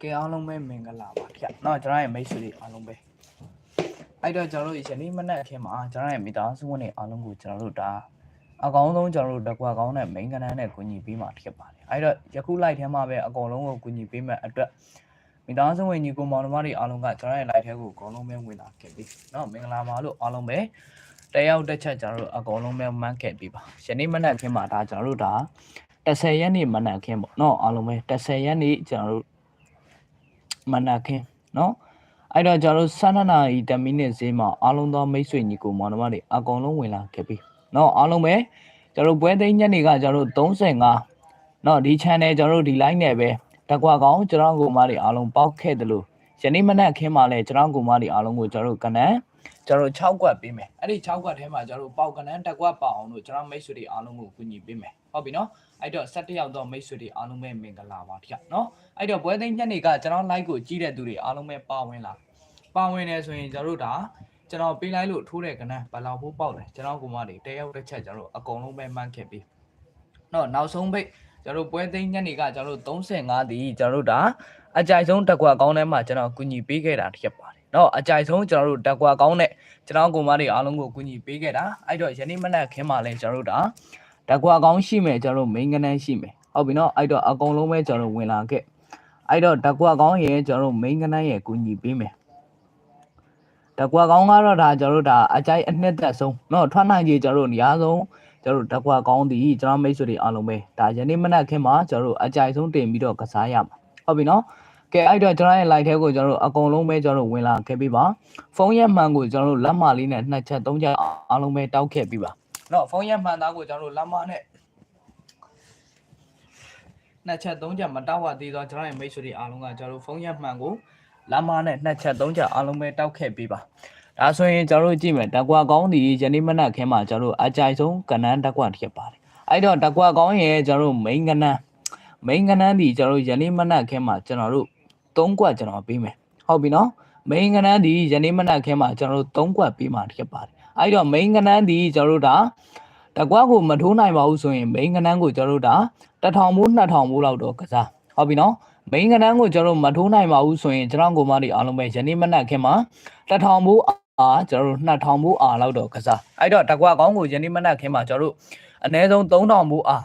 ကဲအားလုံးပဲမင်္ဂလာပါဗျ။နော်ကျွန်တော်ရဲ့မိတ်ဆွေတွေအားလုံးပဲ။အဲ့တော့ကျွန်တော်တို့ယနေ့မနက်ခင်းမှာကျွန်တော်ရဲ့မိသားစုဝင်တွေအားလုံးကိုကျွန်တော်တို့ဒါအကောင်းဆုံးကျွန်တော်တို့တကွာကောင်းတဲ့မိန်ကဏ္ဍနဲ့ကူညီပေးမှာဖြစ်ပါတယ်။အဲ့တော့ယခုလိုက်ထဲမှာပဲအကောင်လုံးကိုကူညီပေးမဲ့အတွက်မိသားစုဝင်ညီကိုမောင်နှမတွေအားလုံးကကျွန်တော်ရဲ့ live ထဲကိုအကောင်လုံးပဲဝင်လာခဲ့ပြီ။နော်မင်္ဂလာပါလို့အားလုံးပဲတယောက်တစ်ချက်ကျွန်တော်တို့အကောင်လုံးပဲမှန်းခဲ့ပြီပါ။ယနေ့မနက်ခင်းမှာဒါကျွန်တော်တို့ဒါ30ရက်နေ့မနက်ခင်းပေါ့နော်အားလုံးပဲ30ရက်နေ့ကျွန်တော်တို့ မနက်ခင်းနော်အဲ့တော့ကျွန်တော်တို့12နာရီ10မိနစ်ဈေးမှာအားလုံးသောမိတ်ဆွေညီကိုမောင်နှမတွေအကုန်လုံးဝင်လာခဲ့ပြီနော်အားလုံးပဲကျွန်တော်ပွဲသိမ်းညနေကကျွန်တော်တို့35နော်ဒီ channel ကျွန်တော်တို့ဒီ line နဲ့ပဲတကွာကောင်ကျွန်တော်ကိုမတွေအားလုံးပေါက်ခဲ့တယ်လို့ယနေ့မနက်ခင်းမှာလဲကျွန်တော်ကိုမတွေအားလုံးကိုကျွန်တော်ကနန်းကျွန်တော်6ကွက်ပေးမယ်အဲ့ဒီ6ကွက်ထဲမှာကျွန်တော်ပေါက်ကနန်းတကွက်ပေါအောင်လို့ကျွန်တော်မိတ်ဆွေတွေအားလုံးကိုကူညီပေးမယ်ဟုတ်ပြီနော် အဲ့တော့17ရောက်တော့မိတ်ဆွေတွေအားလုံးပဲမင်္ဂလာပါထက်နော်အဲ့တော့ဘွဲသိန်းညနေကကျွန်တော် live ကိုကြည့်တဲ့သူတွေအားလုံးပဲပါဝင်လာပါဝင်နေဆိုရင်ကျွန်တော်တို့ဒါကျွန်တော်ပေးလိုက်လို့ထိုးတဲ့ကဏ္ဍဘလောင်ဖို့ပေါက်တယ်ကျွန်တော်ကမှတွေတယောက်တစ်ချက်ကျွန်တော်တို့အကုန်လုံးပဲမှန်းခင်ပြီးတော့နောက်ဆုံးပိတ်ကျွန်တော်တို့ပွဲသိမ်းညနေကကျွန်တော်တို့35ဒီကျွန်တော်တို့ဒါအကြိုက်ဆုံးတက်ကွာကောင်းတဲ့မှာကျွန်တော်ကူညီပေးခဲ့တာဖြစ်ပါတယ်။တော့အကြိုက်ဆုံးကျွန်တော်တို့တက်ကွာကောင်းတဲ့ကျွန်တော်ကိုမတွေအားလုံးကိုကူညီပေးခဲ့တာအဲ့တော့ယနေ့မနက်ခင်းမှာလဲကျွန်တော်တို့ဒါ တက်ကွာကောင်းရှိမယ်ကျွန်တော်တို့ main ကဏ္ဍရှိမယ်ဟုတ်ပြီเนาะအဲ့တော့အကုန်လုံးပဲကျွန်တော်တို့ဝင်လာခဲ့ အဲ့တော့တကွာကောင်းရဲ့ကျွန်တော်တို့ main ကနန်းရဲ့ကူညီပေးမယ်တကွာကောင်းကတော့ဒါကျွန်တော်တို့ဒါအကြိုက်အနှစ်သက်ဆုံးเนาะထွက်နိုင်ကြီးကျွန်တော်တို့နေရာဆုံးကျွန်တော်တို့တကွာကောင်းဒီကျွန်တော်မိတ်ဆွေတွေအားလုံးပဲဒါယနေ့မနက်ခင်းမှာကျွန်တော်တို့အကြိုက်ဆုံးတင်ပြီးတော့ကစားရမှာဟုတ်ပြီเนาะကဲအဲ့တော့ကျွန်တော်ရဲ့ live ထဲကိုကျွန်တော်တို့အကုန်လုံးပဲကျွန်တော်တို့ဝင်လာခဲ့ပြီးပါဖုန်းရက်မှန်ကိုကျွန်တော်တို့လက်မလေးနဲ့နှစ်ချက်သုံးချက်အားလုံးပဲတောက်ခဲ့ပြီးပါ တော့ဖုန်းရဲ့မှန်သားကိုကျွန်တော်တို့လမ်းမနဲ့နှစ်ချက်သုံးချက်မတောက်ဝသေးတော့ကျွန်တော်ရဲ့မိတ်ဆွေတွေအားလုံးကကျွန်တော်တို့ဖုန်းရဲ့မှန်ကိုလမ်းမနဲ့နှစ်ချက်သုံးချက်အားလုံးပဲတောက်ခဲ့ပြီးပါဒါဆိုရင်ကျွန်တော်တို့ကြည့်မယ်တကွာကောင်းဒီယနေ့မနက်ခင်းမှာကျွန်တော်တို့အကြိုက်ဆုံးကဏ္ဍတကွာတစ်ချက်ပါတယ်အဲ့တော့တကွာကောင်းရဲ့ကျွန်တော်တို့ main ကဏ္ဍ main ကဏ္ဍဒီကျွန်တော်တို့ယနေ့မနက်ခင်းမှာကျွန်တော်တို့၃ကွက်ကျွန်တော်ပေးမယ်ဟုတ်ပြီနော် main ကဏ္ဍဒီယနေ့မနက်ခင်းမှာကျွန်တော်တို့၃ကွက်ပေးမှာတစ်ချက်ပါတယ် အဲ့တော့ main ကဏ္ဍဒီကျွန်တော်တို့ဒါတကွာကိုမထိုးနိုင်ပါဘူးဆိုရင် main ကဏ္ဍကိုကျွန်တော်တို့ဒါတထောင်မိုးနှစ်ထောင်မိုးလောက်တော့ကစားဟုတ်ပြီနော်မိန်းကနန်းကိုကျွန်တော်တို့မထိုးနိုင်ပါဘူးဆိုရင်ကျွန်တော်ကိုမတွေအားလုံးပဲယနေ့မနက်ခင်းမှာတထောင်မိုးအားကျွန်တော်တို့နှစ်ထောင်မိုးအားလောက်တော့ကစားအဲ့တော့တကွာကောင်းကိုယနေ့မနက်ခင်းမှာကျွန်တော်တို့အနည်းဆုံး3000မိုးအား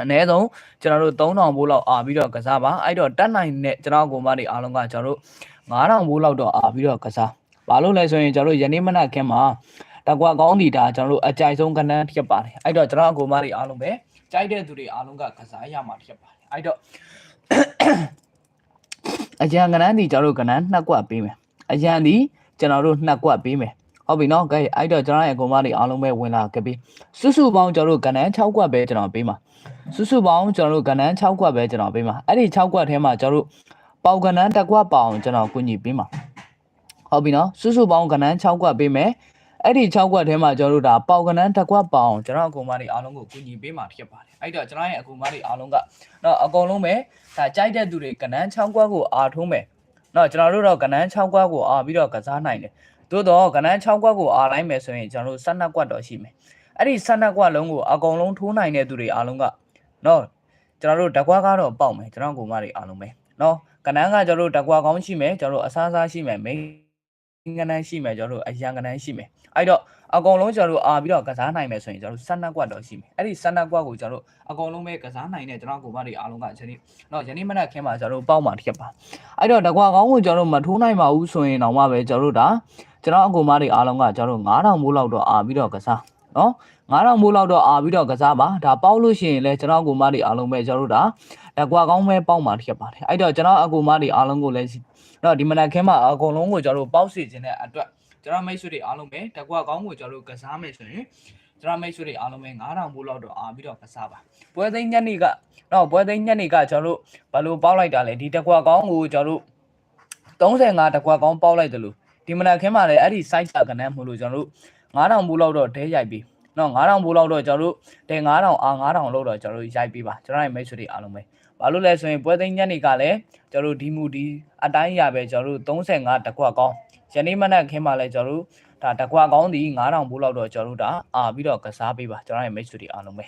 အနည်းဆုံးကျွန်တော်တို့3000မိုးလောက်အားပြီးတော့ကစားပါအဲ့တော့တက်နိုင်တဲ့ကျွန်တော်ကိုမတွေအားလုံးကကျွန်တော်တို့9000မိုးလောက်တော့အားပြီးတော့ကစား ဘာလို့လဲဆိုရင်ကျွန်တော်တို့ယနေ့မနက်ခင်းမှာတကွာကောင်းဒီတာကျွန်တော်တို့အကြိုက်ဆုံးကဏ္ဍဖြစ်ပါတယ်အဲ့တော့ကျွန်တော်ကိုမတွေအားလုံးပဲကြိုက်တဲ့သူတွေအားလုံးကကစားရမှာဖြစ်ပါတယ်အဲ့တော့အကြံကဏ္ဍဒီကျွန်တော်တို့ကဏ္ဍနှစ်ကွက်ပေးမယ်အကြံဒီကျွန်တော်တို့နှစ်ကွက်ပေးမယ်ဟုတ်ပြီနော်ကဲအဲ့တော့ကျွန်တော်ရဲ့အကုန်မတွေအားလုံးပဲဝင်လာခဲ့ပြီစုစုပေါင်းကျွန်တော်တို့ကဏ္ဍ6ကွက်ပဲကျွန်တော်ပေးမှာစုစုပေါင်းကျွန်တော်တို့ကဏ္ဍ6ကွက်ပဲကျွန်တော်ပေးမှာအဲ့ဒီ6ကွက်ထဲမှာကျွန်တော်တို့ပေါကဏ္ဍတစ်ကွက်ပေါအောင်ကျွန်တော်ကူညီပေးမှာ ဟုတ်ပြီနော်စုစုပေါင်းကဏ္ဍ6ကွက်ပေးမယ်အဲ့ဒီ6ကွက်ထဲမှာကျွန်တော်တို့ဒါပေါကဏ္ဍတစ်ကွက်ပေါအောင်ကျွန်တော်အကုန်မတွေအားလုံးကိုကူညီပေးမှာဖြစ်ပါတယ်အဲ့တော့ကျွန်တော်ရဲ့အကုန်မတွေအားလုံးကတော့အကုန်လုံးပဲဒါကြိုက်တဲ့သူတွေကနန်း6ကွက်ကိုအာထုံးမယ်တော့ကျွန်တော်တို့တော့ကနန်း6ကွက်ကိုအာပြီးတော့ကစားနိုင်တယ်သို့တော့ကနန်း6ကွက်ကိုအာလိုက်မယ်ဆိုရင်ကျွန်တော်တို့12ကွက်တော့ရှိမယ်အဲ့ဒီ12ကွက်လုံးကိုအကုန်လုံးထိုးနိုင်တဲ့သူတွေအားလုံးကနော်ကျွန်တော်တို့တကွက်ကတော့ပေါက်မယ်ကျွန်တော်ကိုမတွေအားလုံးပဲနော်ကနန်းကကျွန်တော်တို့တကွက်ကောင်းရှိမယ်ကျွန်တော်တို့အစားအစားရှိမယ်မိန်း ကနန်းရှိမယ်ကျွန်တော်တို့အရန်ကနန်းရှိမယ်အဲ့တော့အကုန်လုံးကျွန်တော်တို့အာပြီးတော့ကစားနိုင်မယ်ဆိုရင်ကျွန်တော်တို့12ကွက်တော့ရှိမယ်အဲ့ဒီ12ကွက်ကိုကျွန်တော်တို့အကုန်လုံးပဲကစားနိုင်တဲ့ကျွန်တော်ကိုမတွေအားလုံးကဒီနေ့တော့ယနေ့မနက်ခင်းမှာကျွန်တော်တို့ပေါက်မှာဖြစ်ပါအဲ့တော့တကွာကောင်းကိုကျွန်တော်တို့မထိုးနိုင်ပါဘူးဆိုရင်တော့မှပဲကျွန်တော်တို့ဒါကျွန်တော်အကူမတွေအားလုံးကကျွန်တော်တို့9000မိုးလောက်တော့အာပြီးတော့ကစားနော်9000မိုးလောက်တော့အာပြီးတော့ကစားပါဒါပေါက်လို့ရှိရင်လည်းကျွန်တော်အကူမတွေအားလုံးပဲကျွန်တော်တို့ဒါတကွာကောင်းပဲပေါက်မှာဖြစ်ပါတယ်အဲ့တော့ကျွန်တော်အကူမတွေအားလုံးကိုလည်း တော့ဒီမနက်ခင်းမှာအကုန်လုံးကိုကျွန်တော်တို့ပေါက်စီခြင်းတဲ့အတွက်ကျွန်တော်မိတ်ဆွေတွေအားလုံးပဲတကွာကောင်းကိုကျွန်တော်တို့ကစားမယ်ဆိုရင်ကျွန်တော်မိတ်ဆွေတွေအားလုံးပဲ9000မိုးလောက်တော့အာပြီးတော့ကစားပါပွဲသိမ်းညနေကတော့ပွဲသိမ်းညနေကကျွန်တော်တို့ဘာလို့ပေါက်လိုက်တာလဲဒီတကွာကောင်းကိုကျွန်တော်တို့35တကွာကောင်းပေါက်လိုက်တယ်လို့ဒီမနက်ခင်းမှာလည်းအဲ့ဒီ site ကကနန်းမို့လို့ကျွန်တော်တို့9000ဘူးလောက်တော့ဒဲရိုက်ပြီးနော်9000ဘူးလောက်တော့ကျွန်တော်တို့တဲ9000အာ9000လောက်တော့ကျွန်တော်တို့ရိုက်ပြီးပါကျွန်တော်ရဲ့မိတ်ဆွေတွေအားလုံးပဲ ဘာလို့လဲဆိုရင်ပွဲသိမ်းညနေကလည်းကျွန်တော်တို့ဒီမူဒီအတိုင်းရပဲကျွန်တော်တို့35တကွာကောင်းယနေ့မနက်ခင်းမှာလည်းကျွန်တော်တို့ဒါတကွာကောင်းဒီ9000ဘူးလောက်တော့ကျွန်တော်တို့ဒါအာပြီးတော့ကစားပေးပါကျွန်တော်ရဲ့မိတ်ဆွေတွေအားလုံးပဲ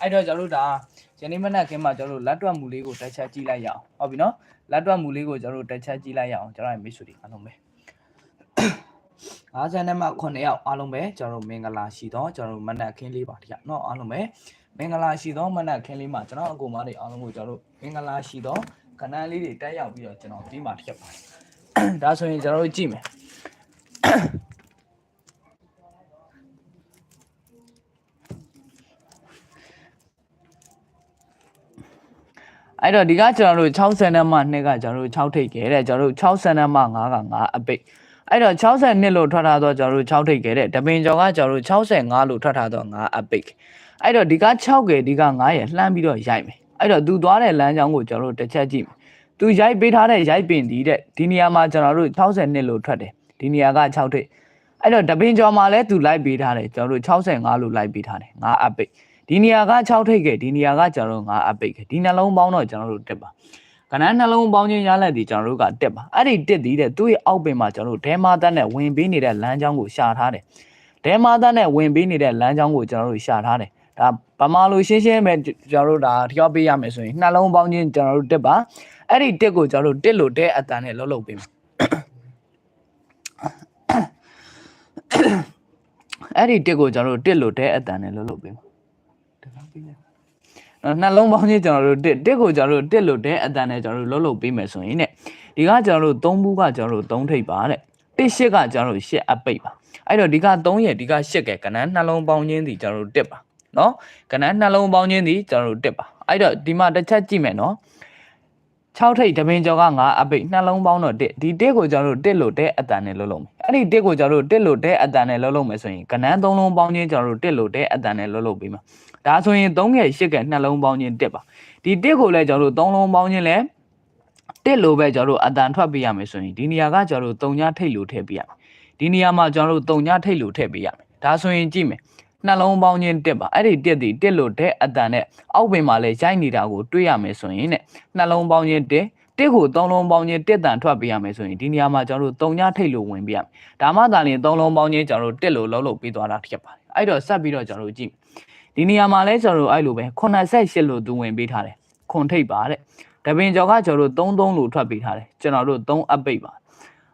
အဲ့တော့ကျွန်တော်တို့ဒါ ယနေ့မနက်ခင်းမှာကျွန်တော်တို့လက်တွက်မှုလေးကိုတက်ချက်ကြည့်လိုက်ရအောင်ဟုတ်ပြီနော်လက်တွက်မှုလေးကိုကျွန်တော်တို့တက်ချက်ကြည့်လိုက်ရအောင်ကျွန်တော်ရဲ့မိတ်ဆွေတွေအားလုံးပဲ50နဲ့မှ9ယောက်အားလုံးပဲကျွန်တော်တို့မင်္ဂလာရှိတော့ကျွန်တော်တို့မနက်ခင်းလေးပါတရားเนาะအားလုံးပဲ မင်္ဂလာရှိတော့မနက်ခင်းလေးမှာကျွန်တော်အကူမတွေအားလုံးကိုကျွန်တော်တို့မင်္ဂလာရှိတော့ခဏလေးတွေတက်ရောက်ပြီးတော့ကျွန်တော်ပြီးမှတစ်ချက်ပါတယ်ဒါဆိုရင်ကျွန်တော်တို့ကြည့်မယ်အဲ့တော့ဒီကကျွန်တော်တို့60နဲ့မှ2ကကျွန်တော်တို့6ထိပ်ခဲ့တဲ့ကျွန်တော်တို့60နဲ့မှ5က5အပိတ်အဲ့တော့62လို့ထွက်ထားတော့ကျွန်တော်တို့6ထိပ်ခဲ့တဲ့တပင်ကျော်ကကျွန်တော်တို့65လို့ထွက်ထားတော့5အပိတ် အဲ့တော့ဒီက6ကဒီက9ရလှမ်းပြီးတော့ရိုက်မယ်အဲ့တော့သူသွားတဲ့လမ်းကြောင်းကိုကျွန်တော်တို့တစ်ချက်ကြည့်မယ်သူရိုက်ပေးထားတဲ့ရိုက်ပင်ဒီတဲ့ဒီနေရာမှာကျွန်တော်တို့62လို့ထွက်တယ်ဒီနေရာက6ထိပ်အဲ့တော့တပင်ကျော်မှာလည်းသူလိုက်ပေးထားတယ်ကျွန်တော်တို့65လို့လိုက်ပေးထားတယ်5အပိတ်ဒီနေရာက6ထိပ်ကဒီနေရာကကျွန်တော်တို့9အပိတ်ကဒီနှလုံးပေါင်းတော့ကျွန်တော်တို့တက်ပါကဏ္ဍနှလုံးပေါင်းခြင်းရလက်ဒီကျွန်တော်တို့ကတက်ပါအဲ့ဒီတက်သည်တဲ့သူ့ရဲ့အောက်ပင်မှာကျွန်တော်တို့ဒဲမာတက်နဲ့ဝင်ပေးနေတဲ့လမ်းကြောင်းကိုရှာထားတယ်ဒဲမာတက်နဲ့ဝင်ပေးနေတဲ့လမ်းကြောင်းကိုကျွန်တော်တို့ရှာထားတယ် ဒါဗမာလိုရှင်းရှင်းပဲကျွန်တော်တို့ဒါထျောက်ပေးရမယ်ဆိုရင်နှလုံးပေါင်းခြင်းကျွန်တော်တို့တက်ပါအဲ့ဒီတက်ကိုကျွန်တော်တို့တက်လို့တဲ့အတန်နဲ့လှုပ်လှုပ်ပေးမယ်အဲ့ဒီတက်ကိုကျွန်တော်တို့တက်လို့တဲ့အတန်နဲ့လှုပ်လှုပ်ပေးမယ်တကားပေးလိုက်နော်နှလုံးပေါင်းချင်းကျွန်တော်တို့တစ်တစ်ကိုကျွန်တော်တို့တစ်လို့တဲ့အတန်နဲ့ကျွန်တော်တို့လှုပ်လှုပ်ပေးမယ်ဆိုရင်တဲ့ဒီကကျွန်တော်တို့သုံးဘူးကကျွန်တော်တို့သုံးထိပ်ပါတဲ့တစ်ရှစ်ကကျွန်တော်တို့ရှစ်အပိတ်ပါအဲ့တော့ဒီက3ရဲ့ဒီကရှစ်ကဲကနန်းနှလုံးပေါင်းချင်းဒီကျွန်တော်တို့တစ်ပါ နော်ကနန်းနှလုံးပေါင်းချင်းဒီကျွန်တော်တို့တစ်ပါအဲ့တော့ဒီမှာတစ်ချက်ကြည့်မယ်နော်6ထိပ်တပင်ကျော်က9အပိတ်နှလုံးပေါင်းတော့တစ်ဒီတစ်ကိုကျွန်တော်တို့တစ်လို့တဲ့အတန်နဲ့လှုပ်လှုပ်မယ်အဲ့ဒီတစ်ကိုကျွန်တော်တို့တစ်လို့တဲ့အတန်နဲ့လှုပ်လှုပ်မယ်ဆိုရင်ကနန်း3လုံးပေါင်းချင်းကျွန်တော်တို့တစ်လို့တဲ့အတန်နဲ့လှုပ်လှုပ်ပေးမှာဒါဆိုရင်3ငယ်8ငယ်နှလုံးပေါင်းခြင်းတက်ပါဒီတက်ကိုလည်းကျွန်တော်တို့3လုံးပေါင်းခြင်းလည်းတက်လို့ပဲကျွန်တော်တို့အတန်ထွက်ပေးရမယ်ဆိုရင်ဒီနေရာကကျွန်တော်တို့3ညထိတ်လို့ထည့်ပေးရမယ်ဒီနေရာမှာကျွန်တော်တို့3ညထိတ်လို့ထည့်ပေးရမယ်ဒါဆိုရင်ကြည့်မယ် နှလုံးပေါင်းခြင်းတက်ပါအဲ့ဒီတက်ဒီတက်လို့တဲ့အတန်နဲ့အောက်ပင်မှာလည်းရိုက်နေတာကိုတွေ့ရမယ်ဆိုရင်ねနှလုံးပေါင်းခြင်းတက်တက်ကို3လုံးပေါင်းခြင်းတက်တန်ထွက်ပေးရမယ်ဆိုရင်ဒီနေရာမှာကျွန်တော်တို့3ညထိတ်လို့ဝင်ပေးရမယ်ဒါမှသာလျှင်3လုံးပေါင်းခြင်းကျွန်တော်တို့တက်လို့လှုပ်လှုပ်ပေးသွားတာဖြစ်ပါတယ်အဲ့တော့ဆက်ပြီးတော့ကျွန်တော်တို့ကြည့်ဒီနေရာမှာလဲကျွန်တော်တို့အဲ့လိုပဲ88လို့သူဝင်ပေးထားတယ်ခွန်ထိပ်ပါတဲ့တပင်ကျော်ကကျွန်တော်တို့33လို့ထွက်ပေးထားတယ်ကျွန်တော်တို့3အပိတ်ပါ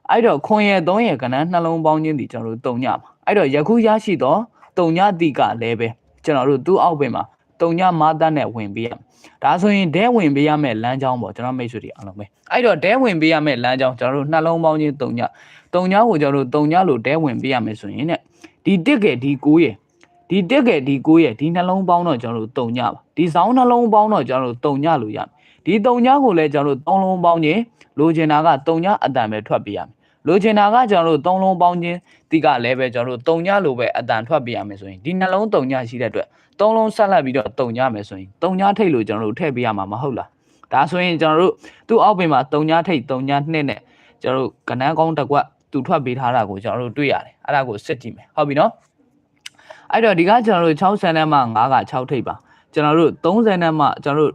အဲ့တော့ခွန်ရဲ့3ရဲ့ကဏ္ဍနှလုံးပေါင်းခြင်းဒီကျွန်တော်တို့3ညပါအဲ့တော့ယခုရရှိတော့ 3ညတိကလည်းပဲကျွန်တော်တို့သူ့အောက်ပင်မှာ3ညမသားနဲ့ဝင်ပေးရမယ်ဒါဆိုရင်ဒဲဝင်ပေးရမယ့်လမ်းကြောင်းပေါ့ကျွန်တော်မိတ်ဆွေတွေအားလုံးပဲအဲ့တော့ဒဲဝင်ပေးရမယ့်လမ်းကြောင်းကျွန်တော်တို့နှလုံးပေါင်းခြင်း3ည3ညကိုကျွန်တော်တို့3ညလို့ဒဲဝင်ပေးရမယ်ဆိုရင်ねဒီတစ်ကဲဒီ9ရဲ့ဒီတက်ကဲဒီကိုရဲ့ဒီနှလုံးပေါင်းတော့ကျွန်တော်တို့တုံညပါဒီစောင်းနှလုံးပေါင်းတော့ကျွန်တော်တို့တုံညလို့ရမယ်ဒီတုံညကိုလည်းကျွန်တော်တို့သုံးလုံးပေါင်းခြင်းလိုချင်တာကတုံညအတန်ပဲထွက်ပြရမယ် လိုချင်တာကကျွန်တော်တို့သုံးလုံးပေါင်းခြင်းဒီကလည်းပဲကျွန်တော်တို့တုံညလိုပဲအတန်ထွက်ပြရမယ်ဆိုရင်ဒီနှလုံးတုံညရှိတဲ့အတွက်သုံးလုံးဆက်လက်ပြီးတော့တုံညမယ်ဆိုရင်တုံညထိတ်လို့ကျွန်တော်တို့ထည့်ပြရမှာမဟုတ်လားဒါဆိုရင်ကျွန်တော်တို့သူ့အောက်ပင်မှာတုံညထိတ်တုံညနှစ်နဲ့ကျွန်တော်တို့ကနန်းကောင်းတစ်ကွက်သူထွက်ပေးထားတာကိုကျွန်တော်တို့တွေ့ရတယ်အဲ့ဒါကိုစစ်ကြည့်မယ်ဟုတ်ပြီနော်အဲ့တော့ဒီကကျွန်တော်တို့60နဲ့မှ9က6ထိပ်ပါကျွန်တော်တို့30နဲ့မှကျွန်တော်တို့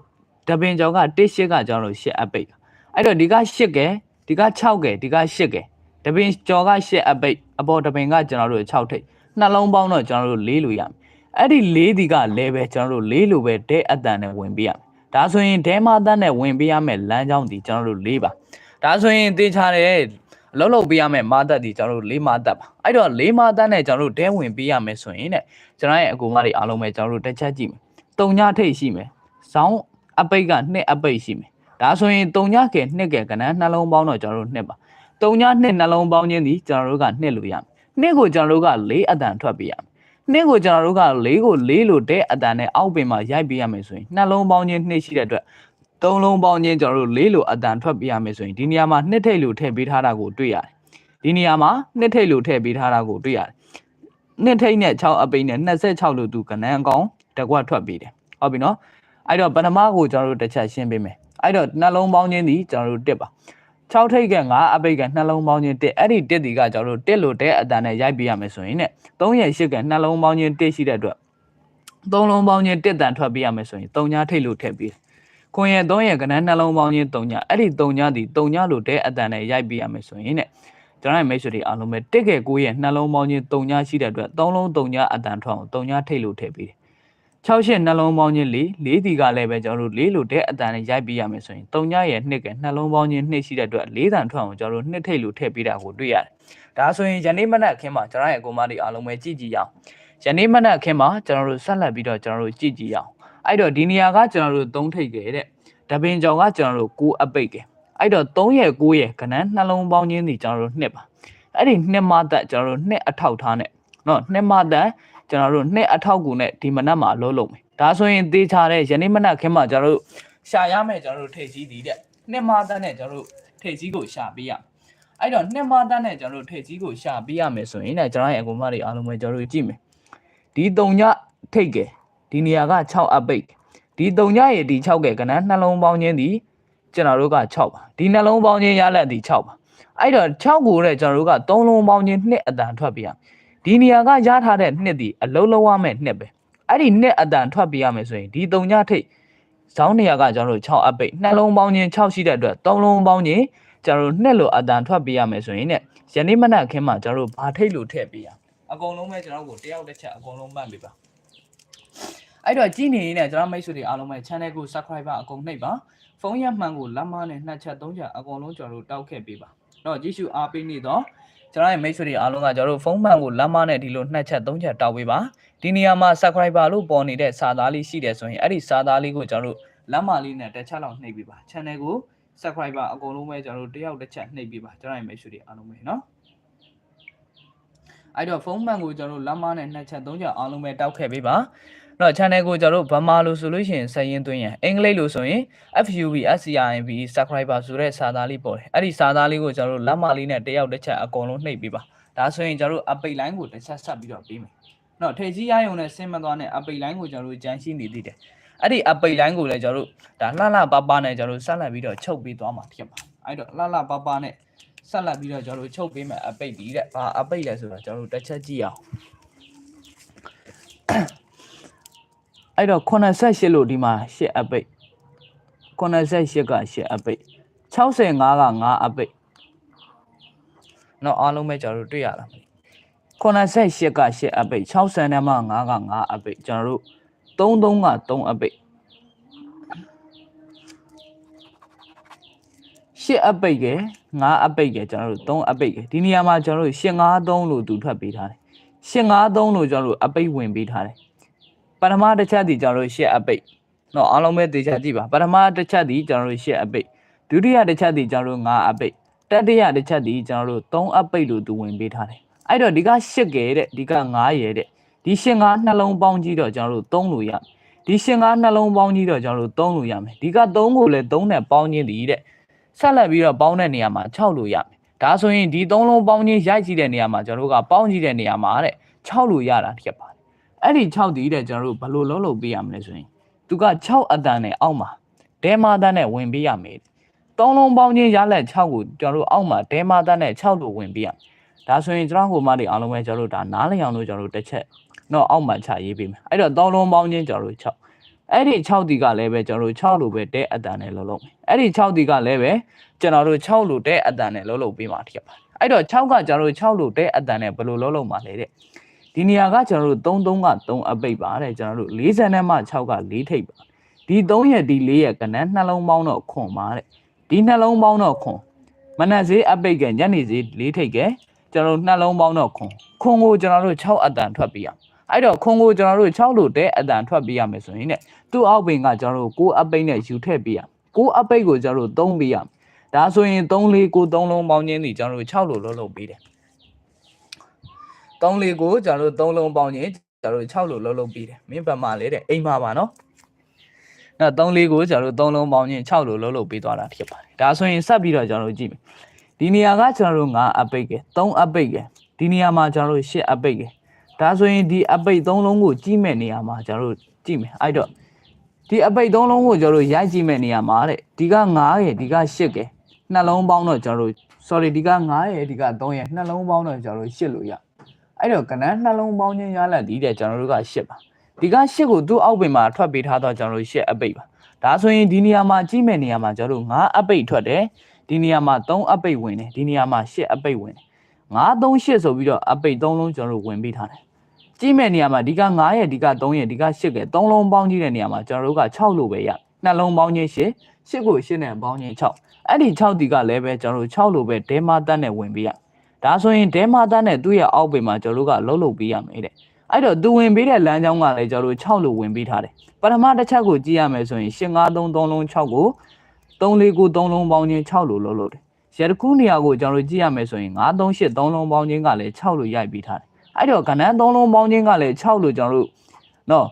တပင်ကျော်က18ကကျွန်တော်တို့8အပိတ်အဲ့တော့ဒီက8ကဲဒီက6ကဲဒီက8ကဲ တပင်ကျော်က8အပိတ်အပေါ်တပင်ကကျွန်တော်တို့6ထိပ်နှလုံးပေါင်းတော့ကျွန်တော်တို့4လို့ရမယ်အဲ့ဒီ4ဒီကလည်းပဲကျွန်တော်တို့4လို့ပဲဒဲအတန်နဲ့ဝင်ပေးရမယ်ဒါဆိုရင်ဒဲမအတန်နဲ့ဝင်ပေးရမယ်လမ်းကြောင်းဒီကျွန်တော်တို့4ပါဒါဆိုရင်တေချာတယ်အလုံးလုံးပေးရမယ်မာသက်ဒီကျွန်တော်တို့လေးမာသက်ပါအဲ့တော့လေးမာသက်နဲ့ကျွန်တော်တို့ဒဲဝင်ပေးရမယ်ဆိုရင်တဲ့ကျွန်တော်ရဲ့အကူမတွေအားလုံးပဲကျွန်တော်တို့တစ်ချက်ကြည့်မယ်တုံညထိတ်ရှိမယ်ဇောင်းအပိတ်ကနှစ်အပိတ်ရှိမယ်ဒါဆိုရင်တုံညကဲနှစ်ကဲကနန်းနှလုံးပေါင်းတော့ကျွန်တော်တို့နှစ်ပါ တုံညနှစ်နှလုံးပေါင်းခြင်းဒီကျွန်တော်တို့ကနှစ်လို့ရမယ်နှစ်ကိုကျွန်တော်တို့ကလေးအတန်ထွက်ပေးရမယ်နှစ်ကိုကျွန်တော်တို့ကလေးကိုလေးလို့တဲ့အတန်နဲ့အောက်ပင်မှာရိုက်ပေးရမယ်ဆိုရင်နှလုံးပေါင်းခြင်းနှစ်ရှိတဲ့အတွက်သုံးလုံးပေါင်းချင်းကျွန်တော်တို့လေးလိုအတန်ထွက်ပြရမယ်ဆိုရင်ဒီနေရာမှာနှစ်ထိပ်လိုထည့်ပေးထားတာကိုတွေ့ရတယ်ဒီနေရာမှာနှစ်ထိပ်လိုထည့်ပေးထားတာကိုတွေ့ရတယ်နှစ်ထိပ်နဲ့6အပိတ်နဲ့26လို့သူကနန်းကောင်တကွက်ထွက်ပေးတယ်ဟုတ်ပြီနော်အဲ့တော့ပထမကိုကျွန်တော်တို့တစ်ချက်ရှင်းပေးမယ်အဲ့တော့နှလုံးပေါင်းချင်းဒီကျွန်တော်တို့တက်ပါ 6ထိပ်က9အပိတ်ကနှလုံးပေါင်းချင်းတက်အဲ့ဒီတက်ဒီကကျွန်တော်တို့တက်လို့တဲ့အတန်နဲ့ရိုက်ပေးရမယ်ဆိုရင်ね3ရဲ့8ကနှလုံးပေါင်းချင်းတက်ရှိတဲ့အတွက်3လုံးပေါင်းချင်းတက်တန်ထွက်ပေးရမယ်ဆိုရင်3ညာထိပ်လို့ထည့်ပေးတယ်ခွန်ရဲ့3ရဲ့ကဏ္ဍနှလုံးပေါင်းချင်း3ညအဲ့ဒီ3ညဒီ3ညလို့တဲ့အတန်နဲ့ရိုက်ပြရမယ်ဆိုရင်တဲ့ကျွန်တော်ရဲ့မိတ်ဆွေတွေအားလုံးပဲတစ်ကဲ9ရဲ့နှလုံးပေါင်းချင်း3ညရှိတဲ့အတွက်3လုံး3ညအတန်ထွက်အောင်3ညထိတ်လို့ထည့်ပေးတယ် 6ရှစ်နှလုံးပေါင်းချင်း4 4ဒီကလည်းပဲကျွန်တော်တို့4လို့တဲ့အတန်နဲ့ရိုက်ပေးရမယ်ဆိုရင်3ညရဲ့နှစ်ကနှလုံးပေါင်းချင်းနှစ်ရှိတဲ့အတွက်4တန်ထွက်အောင်ကျွန်တော်တို့နှစ်ထိတ်လို့ထည့်ပေးတာကိုတွေ့ရတယ်။ဒါဆိုရင်ယနေ့မနက်ခင်းမှာကျွန်တော်ရဲ့အကူမတွေအားလုံးပဲကြည့်ကြည့်ရအောင်။ယနေ့မနက်ခင်းမှာကျွန်တော်တို့ဆက်လက်ပြီးတော့ကျွန်တော်တို့ကြည့်ကြည့်ရအောင်။အဲ့တော့ဒီနေရာကကျွန်တော်တို့3ထိတ်ခဲ့တဲ့တပင်ကြောင်ကကျွန်တော်တို့9အပိတ်ခဲ့။အဲ့တော့3ရဲ့9ရဲ့ကဏ္ဍနှလုံးပေါင်းချင်းဒီကျွန်တော်တို့နှစ်ပါ။အဲ့ဒီနှစ်မသက်ကျွန်တော်တို့နှစ်အထောက်ထားနဲ့နော်နှစ်မသက် ကျွန်တော်တို့နှစ်အထောက်ကူနဲ့ဒီမနက်မှာအလုပ်လုပ်မယ်ဒါဆိုရင်သေချာတဲ့ယနေ့မနက်ခင်းမှာကျွန်တော်တို့ရှာရမယ်ကျွန်တော်တို့ထိတ်ကြီးတည်တဲ့နှစ်မသားနဲ့ကျွန်တော်တို့ထိတ်ကြီးကိုရှာပေးရမယ်အဲ့တော့နှစ်မသားနဲ့ကျွန်တော်တို့ထိတ်ကြီးကိုရှာပေးရမယ်ဆိုရင်လည်းကျွန်တော်ရဲ့အကူမတွေအားလုံးပဲကျွန်တော်တို့ကြည့်မယ်ဒီတုံညထိတ်ကဲဒီနေရာက6အပိတ်ဒီတုံညရဲ့ဒီ6ကဲကဏ္ဍနှလုံးပေါင်းခြင်းဒီကျွန်တော်တို့က6ပါဒီနှလုံးပေါင်းခြင်းရလက်ဒီ6ပါအဲ့တော့6ကိုတဲ့ကျွန်တော်တို့က3လုံးပေါင်းခြင်း2အတန်ထွက်ပြရမယ် ဒီနေရာကရထားတဲ့နှစ်ဒီအလုံးလုံးရမယ့်နှစ်ပဲအဲ့ဒီနှစ်အတန်ထွက်ပြရမယ်ဆိုရင်ဒီတုံညထိတ်ဇောင်းနေရာကကျွန်တော်တို့6အပိတ်နှလုံးပေါင်းခြင်း6ရှိတဲ့အတွက်3လုံးပေါင်းခြင်းကျွန်တော်တို့နှစ်လို့အတန်ထွက်ပြရမယ်ဆိုရင်ねယနေ့မနက်ခင်းမှာကျွန်တော်တို့ဘာထိတ်လို့ထည့်ပြရအကုန်လုံးပဲကျွန်တော်တို့ကိုတယောက်တစ်ချက်အကုန်လုံးမှတ်ပေးပါအဲ့တော့ကြည့်နေရင်လည်းကျွန်တော်မိတ်ဆွေတွေအားလုံးပဲ channel ကို subscribe ပါအကုန်နှိပ်ပါဖုန်းရမှန်ကိုလက်မနဲ့နှစ်ချက်သုံးချက်အကုန်လုံးကျွန်တော်တို့တောက်ခဲ့ပေးပါတော့ကြည့်ရှုအားပေးနေတော့ ကျွန်တော်ရဲ့မိတ်ဆွေတွေအားလုံးကကျွန်တော်တို့ဖုန်းမှန်ကိုလက်မနဲ့ဒီလိုနှစ်ချက်သုံးချက်တောက်ပေးပါဒီနေရာမှာ subscriber လို့ပေါ်နေတဲ့စာသားလေးရှိတယ်ဆိုရင်အဲ့ဒီစာသားလေးကိုကျွန်တော်တို့လက်မလေးနဲ့တစ်ချက်လောက်နှိပ်ပေးပါ channel ကို subscriber အကုန်လုံးပဲကျွန်တော်တို့တယောက်တစ်ချက်နှိပ်ပေးပါကျွန်တော်ရဲ့မိတ်ဆွေတွေအားလုံးပဲเนาะအဲ့တော့ဖုန်းမှန်ကိုကျွန်တော်တို့လက်မနဲ့နှစ်ချက်သုံးချက်အားလုံးပဲတောက်ခဲ့ပေးပါ တော့ channel ကိုကျွန်တော်တို့ဗမာလို့ဆိုလို့ရှိရင်စရင်သွင်းရန်အင်္ဂလိပ်လို့ဆိုရင် FUB SCRNB subscriber ဆိုတဲ့စာသားလေးပေါ်တယ်အဲ့ဒီစာသားလေးကိုကျွန်တော်တို့လက်မလေးနဲ့တယောက်တစ်ချက်အကုန်လုံးနှိပ်ပေးပါဒါဆိုရင်ကျွန်တော်တို့အပိတ်လိုင်းကိုတစ်ချက်ဆက်ပြီးတော့ပေးမယ်နော်ထေကြီးရယုံနဲ့ဆင်းမသွားနဲ့အပိတ်လိုင်းကိုကျွန်တော်တို့ကြမ်းရှိနေသေးတယ်အဲ့ဒီအပိတ်လိုင်းကိုလည်းကျွန်တော်တို့ဒါလှလှပပနဲ့ကျွန်တော်တို့ဆက်လက်ပြီးတော့ချုပ်ပေးသွားမှာဖြစ်ပါအဲ့တော့လှလှပပနဲ့ဆက်လက်ပြီးတော့ကျွန်တော်တို့ချုပ်ပေးမယ်အပိတ်ပြီးတဲ့ဘာအပိတ်လဲဆိုတော့ကျွန်တော်တို့တစ်ချက်ကြည့်အောင် အဲ့တော့88လို့ဒီမှာ8အပိတ်88က8အပိတ်65က9အပိတ်နော်အားလုံးပဲကျွန်တော်တို့တွေ့ရလား88က8အပိတ်60နဲ့မှ9က9အပိတ်ကျွန်တော်တို့33က3အပိတ်8အပိတ်က9အပိတ်ကကျွန်တော်တို့3အပိတ်ကဒီနေရာမှာကျွန်တော်တို့853လို့သူထွက်ပေးထားတယ်853လို့ကျွန်တော်တို့အပိတ်ဝင်ပေးထားတယ် ပထမတစ်ချက်ဒီကျွန်တော်တို့8အပိတ်နော်အားလုံးပဲသိချကြည့်ပါပထမတစ်ချက်ဒီကျွန်တော်တို့8အပိတ်ဒုတိယတစ်ချက်ဒီကျွန်တော်တို့9အပိတ်တတိယတစ်ချက်ဒီကျွန်တော်တို့3အပိတ်လို့သူဝင်ပေးထားတယ်အဲ့တော့ဒီက8ကဲတဲ့ဒီက9ရဲတဲ့ဒီ8 9နှလုံးပေါင်းကြည့်တော့ကျွန်တော်တို့3လို့ရဒီ8 9နှလုံးပေါင်းကြည့်တော့ကျွန်တော်တို့3လို့ရမယ်ဒီက3ကိုလည်း3နဲ့ပေါင်းခြင်းဒီတဲ့ဆက်လက်ပြီးတော့ပေါင်းတဲ့နေရာမှာ6လို့ရမယ်ဒါဆိုရင်ဒီ3လုံးပေါင်းခြင်းရိုက်ကြည့်တဲ့နေရာမှာကျွန်တော်တို့ကပေါင်းကြည့်တဲ့နေရာမှာတဲ့6လို့ရတာဖြစ်ပါတယ် အဲ့ဒီ6ဒီတဲ့ကျွန်တော်တို့ဘယ်လိုလုံးလုံးပေးရမလဲဆိုရင်သူက6အတန်နဲ့အောက်မှာဒဲမာတန်နဲ့ဝင်ပေးရမယ်သုံးလုံးပေါင်းခြင်းရလက်6ကိုကျွန်တော်တို့အောက်မှာဒဲမာတန်နဲ့6လို့ဝင်ပေးရမယ်ဒါဆိုရင်ကျွန်တော်ဟိုမတွေအားလုံးပဲကျွန်တော်တို့ဒါနားလည်အောင်လို့ကျွန်တော်တို့တစ်ချက်တော့အောက်မှာချရေးပေးမယ်အဲ့တော့သုံးလုံးပေါင်းခြင်းကျွန်တော်တို့6အဲ့ဒီ6ဒီကလည်းပဲကျွန်တော်တို့6လို့ပဲတဲ့အတန်နဲ့လုံးလုံးမယ်အဲ့ဒီ6ဒီကလည်းပဲကျွန်တော်တို့6လို့တဲ့အတန်နဲ့လုံးလုံးပေးမှာဖြစ်ပါတယ်အဲ့တော့6ကကျွန်တော်တို့6လို့တဲ့အတန်နဲ့ဘယ်လိုလုံးလုံးမှာလဲတဲ့ ဒီနေရာကကျွန်တော်တို့33က3အပိတ်ပါတဲ့ကျွန်တော်တို့40နဲ့မှ6က4ထိပ်ပါဒီ3ရဲ့ဒီ4ရဲ့ကဏ္ဍနှလုံးပေါင်းတော့ခွန်ပါတဲ့ဒီနှလုံးပေါင်းတော့ခွန်မနက်ဈေးအပိတ်ကညနေဈေး4ထိပ်ကကျွန်တော်တို့နှလုံးပေါင်းတော့ခွန်ခွန်ကိုကျွန်တော်တို့6အတန်ထွက်ပြရအဲ့တော့ခွန်ကိုကျွန်တော်တို့6လို့တဲ့အတန်ထွက်ပြရမယ်ဆိုရင်ねသူ့အောက်ပင်ကကျွန်တော်တို့6အပိတ်နဲ့ယူထည့်ပြရ6အပိတ်ကိုကျွန်တော်တို့3ပြရဒါဆိုရင်3 4 9 3လုံးပေါင်းခြင်းဒီကျွန်တော်တို့6လို့လုံးလုံးပေးတယ် 3 4ကိုကျွန်တော်တို့3လုံးပေါင်းခြင်းကျွန်တော်တို့6လို့လုံးလုံးပေးတယ်မင်းဘက်မှလေတဲ့အိမ်မှာပါနော်အဲ့3 4ကိုကျွန်တော်တို့3လုံးပေါင်းခြင်း6လို့လုံးလုံးပေးသွားတာဖြစ်ပါတယ်ဒါဆိုရင်ဆက်ပြီးတော့ကျွန်တော်တို့ကြည့်မယ်ဒီနေရာကကျွန်တော်တို့9အပိတ်က3အပိတ်ကဒီနေရာမှာကျွန်တော်တို့10အပိတ်ကဒါဆိုရင်ဒီအပိတ်3လုံးကိုကြီးမဲ့နေရာမှာကျွန်တော်တို့ကြည့်မယ်အဲ့တော့ဒီအပိတ်3လုံးကိုကျွန်တော်တို့ရိုက်ကြည့်မဲ့နေရာမှာတဲ့ဒီက9ရယ်ဒီက10ကဲနှလုံးပေါင်းတော့ကျွန်တော်တို့ sorry ဒီက9ရယ်ဒီက3ရယ်နှလုံးပေါင်းတော့ကျွန်တော်တို့10လို့ရ အဲ့တော့ကဏ္ဍနှလုံးပေါင်းခြင်းရလက်ဒီတဲ့ကျွန်တော်တို့က10ပါဒီက10ကိုသူ့အောက်ပင်မှာထွက်ပေးထားတော့ကျွန်တော်တို့10အပိတ်ပါဒါဆိုရင်ဒီနေရာမှာကြီးမဲ့နေရာမှာကျွန်တော်တို့9အပိတ်ထွက်တယ်ဒီနေရာမှာ3အပိတ်ဝင်တယ်ဒီနေရာမှာ8အပိတ်ဝင်တယ်9 3 8ဆိုပြီးတော့အပိတ်3လုံးကျွန်တော်တို့ဝင်ပေးထားတယ်ကြည့်မဲ့နေရာမှာဒီက9ရဲ့ဒီက3ရဲ့ဒီက8ရဲ့3လုံးပေါင်းကြည့်တဲ့နေရာမှာကျွန်တော်တို့က6လို့ပဲရနှလုံးပေါင်းချင်း8 8ကို8နဲ့ပေါင်းချင်း6အဲ့ဒီ6ဒီကလည်းပဲကျွန်တော်တို့6လို့ပဲဒဲမာတက်နဲ့ဝင်ပေးရ ဒါဆိုရင်ဒဲမာတက်နဲ့သူ့ရဲ့အောက်ပေမှာကျွန်တော်တို့ကလှုပ်လှုပ်ပေးရမယ်တဲ့အဲ့တော့သူဝင်ပေးတဲ့လမ်းကြောင်းကလည်းကျွန်တော်တို့6လို့ဝင်ပေးထားတယ်ပထမတစ်ချက်ကိုကြည့်ရမယ်ဆိုရင်8 5 3 3လုံး6ကို3 4ကို3လုံးပေါင်းချင်း6လို့လှုပ်လှုပ်တယ်ရတခုနေရာကိုကျွန်တော်တို့ကြည့်ရမယ်ဆိုရင်9 3 8 3လုံးပေါင်းချင်းကလည်း6လို့ရိုက်ပေးထားတယ်အဲ့တော့ကဏ္ဍ3လုံးပေါင်းချင်းကလည်း6လို့ကျွန်တော်တို့နော်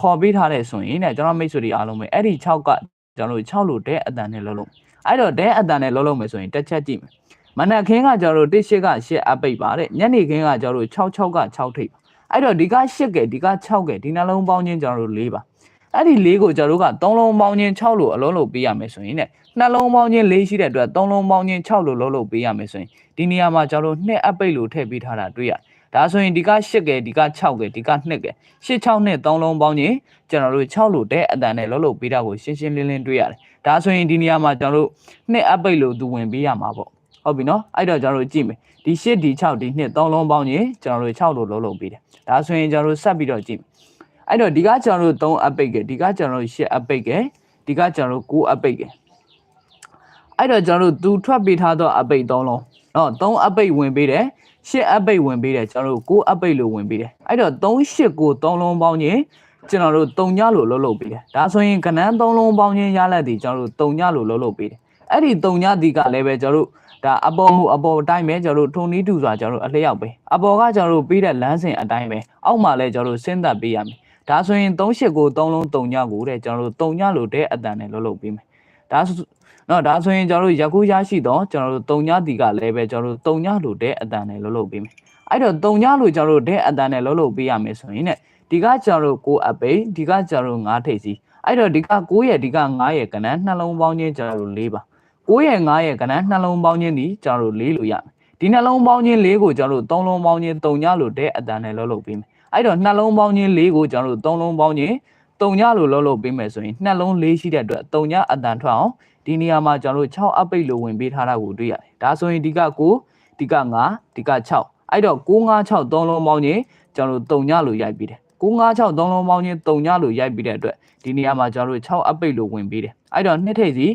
ခေါ်ပေးထားတယ်ဆိုရင်ねကျွန်တော်မိတ်ဆွေတွေအားလုံးပဲအဲ့ဒီ6ကကျွန်တော်တို့6လို့တဲ့အတန်နဲ့လှုပ်လှုပ်အဲ့တော့တဲ့အတန်နဲ့လှုပ်လှုပ်မယ်ဆိုရင်တစ်ချက်ကြည့်မယ် မနက်ခင်းကကျွန်တော်တို့1 8က8အပိတ်ပါတဲ့ညနေခင်းကကျွန်တော်တို့6 6က6ထိပ်ပါအဲ့တော့ဒီက8ကဲဒီက6ကဲဒီနှလုံးပေါင်းချင်းကျွန်တော်တို့4ပါအဲ့ဒီ၄ကိုကျွန်တော်တို့က3လုံးပေါင်းချင်း6လို့အလုံးလို့ပေးရမယ်ဆိုရင်ねနှလုံးပေါင်းချင်း၄ရှိတဲ့အတွက်3လုံးပေါင်းချင်း6လို့လုံးလို့ပေးရမယ်ဆိုရင်ဒီနေရာမှာကျွန်တော်တို့2အပိတ်လို့ထည့်ပေးထားတာတွေ့ရတယ်ဒါဆိုရင်ဒီက8ကဲဒီက6ကဲဒီက2ကဲ8 6နဲ့3လုံးပေါင်းချင်းကျွန်တော်တို့6လို့တဲ့အတန်နဲ့လုံးလို့ပေးတာကိုရှင်းရှင်းလင်းလင်းတွေ့ရတယ်ဒါဆိုရင်ဒီနေရာမှာကျွန်တော်တို့2အပိတ်လို့သူဝင်ပေးရမှာပေါ့ ဟုတ်ပြီနော်အဲ့တော့ကျွန်တော်တို့ကြည့်မယ်ဒီ8ဒီ6ဒီ2 3လုံးပေါင်းချင်းကျွန်တော်တို့6လို့လုံးလို့ပေးတယ်ဒါဆိုရင်ကျွန်တော်တို့ဆက်ပြီးတော့ကြည့်မယ်အဲ့တော့ဒီကကျွန်တော်တို့3အပိတ်ကဲဒီကကျွန်တော်တို့8အပိတ်ကဲဒီကကျွန်တော်တို့9အပိတ်ကဲအဲ့တော့ကျွန်တော်တို့သူထွက်ပေးထားသောအပိတ်3လုံးနော်3အပိတ်ဝင်ပေးတယ်ရှစ်အပိတ်ဝင်ပေးတယ်ကျွန်တော်တို့9အပိတ်လို့ဝင်ပေးတယ်အဲ့တော့3 8ကို3လုံးပေါင်းချင်းကျွန်တော်တို့3ညလို့လုံးလုံးပေးတယ်ဒါဆိုရင်ကနန်း3လုံးပေါင်းချင်းရလက်ဒီကျွန်တော်တို့3ညလို့လုံးလုံးပေးတယ်အဲ့ဒီ3ညဒီကလည်းပဲကျွန်တော်တို့ ဒါအပေါ်မှုအပေါ်အတိုင်းပဲကျွန်တော်တို့ထုံနီးတူစွာကျွန်တော်တို့အလျောက်ပဲအပေါ်ကကျွန်တော်တို့ပေးတဲ့လမ်းစဉ်အတိုင်းပဲအောက်မှာလည်းကျွန်တော်တို့စဉ်းသက်ပေးရမယ်ဒါဆိုရင်3 8ကို3လုံး3ညကိုတဲ့ကျွန်တော်တို့3ညလို့တဲ့အတန်နဲ့လုံးလုံးပေးမယ်ဒါဆိုနော်ဒါဆိုရင်ကျွန်တော်တို့ယခုရရှိတော့ကျွန်တော်တို့တုံညတီကလည်းပဲကျွန်တော်တို့တုံညလို့တဲ့အတန်နဲ့လှုပ်လှုပ်ပေးမယ်အဲ့တော့တုံညလို့ကျွန်တော်တို့တဲ့အတန်နဲ့လှုပ်လှုပ်ပေးရမယ်ဆိုရင်ねဒီကကျွန်တော်တို့6အပိတ်ဒီကကျွန်တော်တို့9ထိပ်စီအဲ့တော့ဒီက9ရဲ့ဒီက9ရဲ့ကဏ္ဍနှလုံးပေါင်းချင်းကျွန်တော်တို့4ပါ 9ရဲ့9ရဲ့ကဏ္ဍနှလုံးပေါင်းချင်းဒီကျွန်တော်တို့4လို့ရမယ်ဒီနှလုံးပေါင်းချင်း4ကိုကျွန်တော်တို့3လုံးပေါင်းချင်းတုံညလို့တဲ့အတန်နဲ့လှုပ်လှုပ်ပေးမယ်အဲ့တော့နှလုံးပေါင်းချင်း4ကိုကျွန်တော်တို့3လုံးပေါင်းချင်းတုံညလို့လှုပ်လှုပ်ပေးမယ်ဆိုရင်နှလုံး4ရှိတဲ့အတွက်တုံညအတန်ထွက်အောင်ဒီနေရာမှာကျွန်တော်တို့6အပိတ်လို့ဝင်ပေးထားတာကိုတွေ့ရတယ်။ဒါဆိုရင်ဒီက9ဒီက9ဒီက6အဲ့တော့9 5 6 3လုံးပေါင်းချင်းကျွန်တော်တို့3ညလို့ရိုက်ပြီးတယ်။9 5 6 3လုံးပေါင်းချင်း3ညလို့ရိုက်ပြီးတဲ့အတွက်ဒီနေရာမှာကျွန်တော်တို့6အပိတ်လို့ဝင်ပေးတယ်။အဲ့တော့နှစ်ထိပ်စီ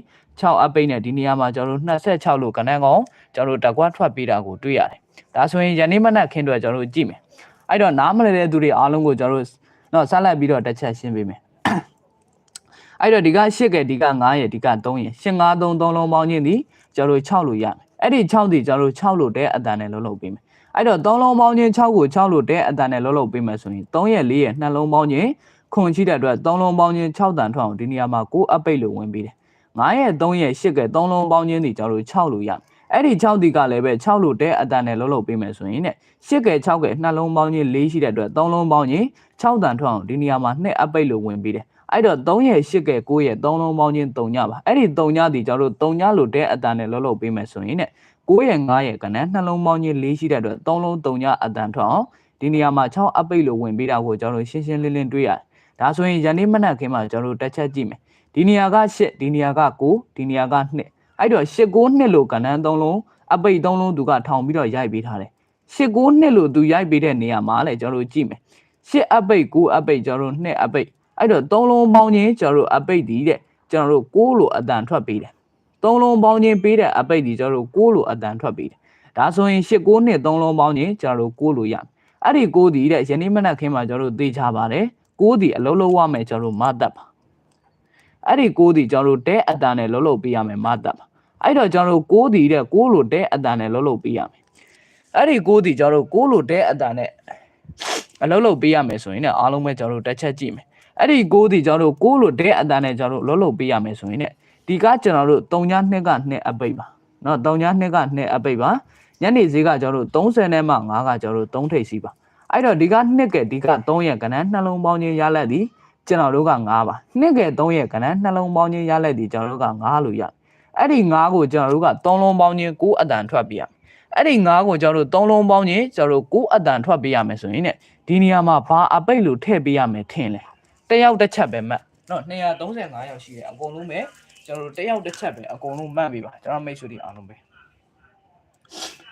6အပိတ်နဲ့ဒီနေရာမှာကျွန်တော်တို့26လို့ကဏ္ဍကောင်ကျွန်တော်တို့တကွာထွက်ပေးတာကိုတွေ့ရတယ်။ဒါဆိုရင်ယနေ့မနက်ခင်းတော့ကျွန်တော်တို့ကြည့်မယ်။အဲ့တော့နားမလည်တဲ့သူတွေအားလုံးကိုကျွန်တော်တို့တော့ဆက်လက်ပြီးတော့တစ်ချက်ရှင်းပေးမယ်။အဲ့တော့ဒီက8ကဲဒီက9ရယ်ဒီက3ရယ်8 5 3 3လုံးပေါင်းချင်းဒီကျွန်တော်တို့6လို့ရမယ်အဲ့ဒီ6ဒီကျွန်တော်တို့6လို့တဲ့အတန်နဲ့လုံးလုံးပေးမယ်အဲ့တော့3လုံးပေါင်းချင်း6ကို6လို့တဲ့အတန်နဲ့လုံးလုံးပေးမယ်ဆိုရင်3ရယ်4ရယ်နှလုံးပေါင်းချင်းခွန်ရှိတဲ့အတွက်3လုံးပေါင်းချင်း6တန်ထွက်အောင်ဒီနေရာမှာ9အပိတ်လို့ဝင်ပေးတယ် 9ရယ်3ရယ်8ကဲ3လုံးပေါင်းချင်းဒီကျွန်တော်တို့6လို့ရမယ်အဲ့ဒီ6ဒီကလည်းပဲ6လို့တဲ့အတန်နဲ့လုံးလုံးပေးမယ်ဆိုရင်ね8ကဲ6ကဲနှလုံးပေါင်းချင်း4ရှိတဲ့အတွက်3လုံးပေါင်းချင်း6တန်ထွက်အောင်ဒီနေရာမှာ2အပိတ်လို့ဝင်ပေးတယ်အဲ့တော့3ရဲ့8ကဲ9ရဲ့3လုံးပေါင်းချင်း3ညပါအဲ့ဒီ3ညဒီကျွန်တော်တို့3ညလို့တဲ့အတန်နဲ့လှုပ်လှုပ်ပေးမယ်ဆိုရင်ね9ရဲ့9ရဲ့ကနန်းနှလုံးပေါင်းချင်း4ရှိတဲ့အတွက်3လုံး3ညအတန်ထွက်အောင်ဒီနေရာမှာ6အပိတ်လို့ဝင်ပေးတာကိုကျွန်တော်တို့ရှင်းရှင်းလင်းလင်းတွေ့ရတယ်ဒါဆိုရင်ယနေ့မနက်ခင်းမှာကျွန်တော်တို့တစ်ချက်ကြည့်မယ် ဒီနေရာက8ဒီနေရာက9ဒီနေရာက2အဲ့တော့8 9 2လို့ကနန်း3လုံးအပိတ်3လုံးသူကထောင်ပြီးတော့ရိုက်ပေးထားတယ်8 9 2လို့သူရိုက်ပေးတဲ့နေရာမှာလည်းကျွန်တော်တို့ကြည့်မယ်8အပိတ်9အပိတ်ကျွန်တော်တို့2အပိတ်အဲ့တော့သုံးလုံးပေါင်းချင်းကျွန်တော်တို့အပိတ်ဒီတဲ့ကျွန်တော်တို့6လို့အတန်ထွက်ပေးတယ်သုံးလုံးပေါင်းချင်းပေးတဲ့အပိတ်ဒီကျွန်တော်တို့6လို့အတန်ထွက်ပေးတယ်ဒါဆိုရင်8 9နှစ်သုံးလုံးပေါင်းချင်းကျွန်တော်တို့6လို့ရမယ်အဲ့ဒီ6ဒီတဲ့ယနေ့မနက်ခင်းမှာကျွန်တော်တို့သိချပါတယ်6ဒီအလုံးလုံးဝမယ်ကျွန်တော်တို့မတ်တပ်ပါ အဲ့ဒီ6ဒီကျွန်တော်တို့တဲအတန်နဲ့လုံးလုံးပေးရမယ်မတ်တပ်ပါအဲ့တော့ကျွန်တော်တို့6ဒီတဲ့6လို့တဲအတန်နဲ့လုံးလုံးပေးရမယ်အဲ့ဒီ6ဒီကျွန်တော်တို့6လို့တဲအတန်နဲ့အလုံးလုံးပေးရမယ်ဆိုရင်လည်းအားလုံးပဲကျွန်တော်တို့တစ်ချက်ကြည့်မယ်အဲ့ဒီကိုးဒီကျွန်တော်တို့ကိုးလို့ဒဲအတန်နဲ့ကျွန်တော်တို့လုံးလုံးပေးရမယ်ဆိုရင်ねဒီကကျွန်တော်တို့3ည2က2အပိတ်ပါเนาะ3ည2က2အပိတ်ပါညနေဈေးကကျွန်တော်တို့30နဲ့မှ5ကကျွန်တော်တို့3ထိပ်စီပါအဲ့တော့ဒီက2ကဒီက3ရဲ့ကဏ္ဍနှလုံးပေါင်းချင်းရလက်ဒီ ကျွန်တော်တို့က5ပါ2က3ရဲ့ကဏ္ဍနှလုံးပေါင်းချင်းရလက်ဒီကျွန်တော်တို့က5လို့ရအဲ့ဒီ5ကိုကျွန်တော်တို့က3လုံးပေါင်းချင်း9အတန်ထွက်ပြရအဲ့ဒီ9ကိုကျွန်တော်တို့3လုံးပေါင်းချင်းကျွန်တော်တို့9အတန်ထွက်ပြရမယ်ဆိုရင်ねဒီနေရာမှာဘာအပိတ်လို့ထည့်ပေးရမယ်ထင်လဲတယောက်တစ်ချက်ပဲမှတ်နော်235ယောက်ရှိတယ်အကုန်လုံးပဲကျွန်တော်တို့တယောက်တစ်ချက်ပဲအကုန်လုံးမှတ်ပြီပါကျွန်တော်မိတ်ဆွေတွေအားလုံးပဲ